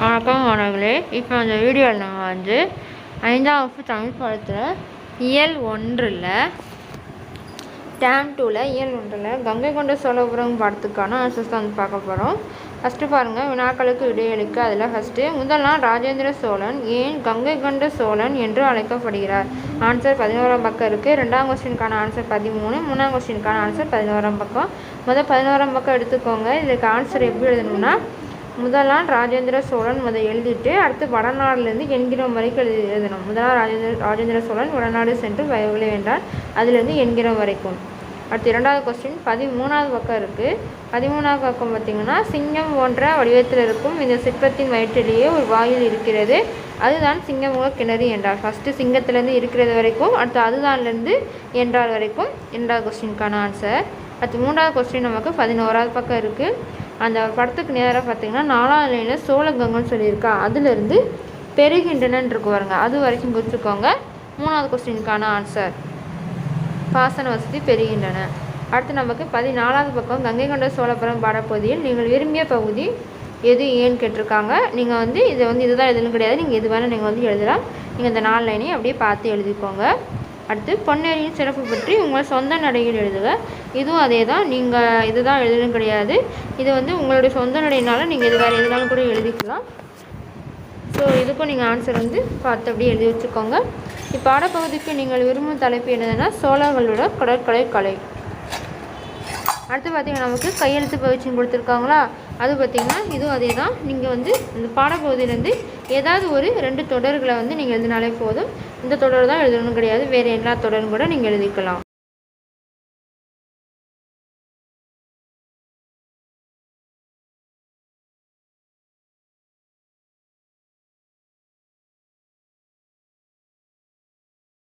வணக்கம் மாணவர்களே இப்போ அந்த வீடியோவில் நம்ம வந்து ஐந்தாம் வகுப்பு தமிழ் பாடத்தில் இயல் ஒன்றில் டேம் டூவில் இயல் ஒன்றில் கங்கை கொண்ட சோழபுரம் பாடத்துக்கான ஆன்சர்ஸ் தான் வந்து பார்க்க போகிறோம் ஃபஸ்ட்டு பாருங்கள் வினாக்களுக்கு விடையளிக்க அதில் ஃபஸ்ட்டு முதல் நாள் ராஜேந்திர சோழன் ஏன் கங்கை கொண்ட சோழன் என்று அழைக்கப்படுகிறார்? ஆன்சர் பதினோராம் பக்கம் இருக்குது ரெண்டாம் கொஸ்டினுக்கான ஆன்சர் பதிமூணு மூணாம் கொஸ்டினுக்கான ஆன்சர் பதினோராம் பக்கம். முதல் பதினோராம் பக்கம் எடுத்துக்கோங்க. இதுக்கு ஆன்சர் எப்படி எழுதணும்னா முதலாம் ராஜேந்திர சோழன் முத எழுதிட்டு அடுத்து வடநாடுலேருந்து என்கிறோம் வரைக்கும் எழுதி எழுதணும். முதலாம் ராஜேந்திர ராஜேந்திர சோழன் வடநாடு சென்று வயவில்லை என்றால் அதுலேருந்து என்கிறோம் வரைக்கும். அடுத்து இரண்டாவது கொஸ்டின் பதிமூணாவது பக்கம் இருக்குது பதிமூணாவது பக்கம் பார்த்திங்கன்னா சிங்கம் போன்ற வடிவத்தில் இருக்கும் இந்த சிற்பத்தின் வயிற்றிலேயே ஒரு வாயில் இருக்கிறது. அதுதான் சிங்கமுக கிணறு என்றார். ஃபஸ்ட்டு சிங்கத்திலேருந்து இருக்கிறது வரைக்கும் அடுத்து அதுதான்லேருந்து என்றார் வரைக்கும். இரண்டாவது கொஸ்டினுக்கான ஆன்சர் அடுத்து மூன்றாவது கொஸ்டின் நமக்கு பதினோராவது பக்கம் இருக்குது அந்த படத்துக்கு நேராக பார்த்தீங்கன்னா நாலாவது லைனில் சோழகங்கன்னு சொல்லியிருக்கா. அதுலேருந்து பெருகின்றனன்னு இருக்கு பாருங்க. அது வரைக்கும் குறிச்சுக்கோங்க மூணாவது கொஸ்டினுக்கான ஆன்சர் பாசன வசதி பெறுகின்றன அடுத்து நமக்கு பதினாலாவது பக்கம் கங்கை கொண்ட சோழபுரம் பாடப்பகுதியில் நீங்கள் விரும்பிய பகுதி எது ஏன்னு கேட்டிருக்காங்க. நீங்கள் வந்து இதை வந்து இதுதான் எதுன்னு கிடையாது. நீங்கள் எது வேணால் நீங்கள் வந்து எழுதலாம். நீங்கள் இந்த நாலு லைனையும் அப்படியே பார்த்து எழுதிக்கோங்க. அடுத்து பொன்னேரியின் சிறப்பு பற்றி உங்கள் சொந்த நடையில் எழுதுக. இதுவும் அதே தான் நீங்கள் இதுதான் எழுதணும் கிடையாது. இது வந்து உங்களுடைய சொந்த நடையினால நீங்கள் இது வேறு எதுனாலும் கூட எழுதிக்கலாம். ஸோ இதுக்கும் நீங்கள் ஆன்சர் வந்து பார்த்து அப்படியே எழுதி வச்சுக்கோங்க. இப்பாடப்பகுதிக்கு நீங்கள் விரும்பும் தலைப்பு என்னதுன்னா சோழர்களோட கடற்கரை கலை. அடுத்து பார்த்திங்கன்னா நமக்கு கையெழுத்து பயிற்சியும் கொடுத்துருக்காங்களா? அது பார்த்திங்கன்னா இதுவும் அதே தான். நீங்கள் வந்து இந்த பாடப்பகுதியிலேருந்து ஏதாவது ஒரு ரெண்டு தொடர்களை வந்து நீங்கள் எழுதினாலே போதும். இந்த தொடர் தான் எழுதணும்னு கிடையாது. வேறு எல்லா தொடரும் கூட நீங்கள் எழுதிக்கலாம்.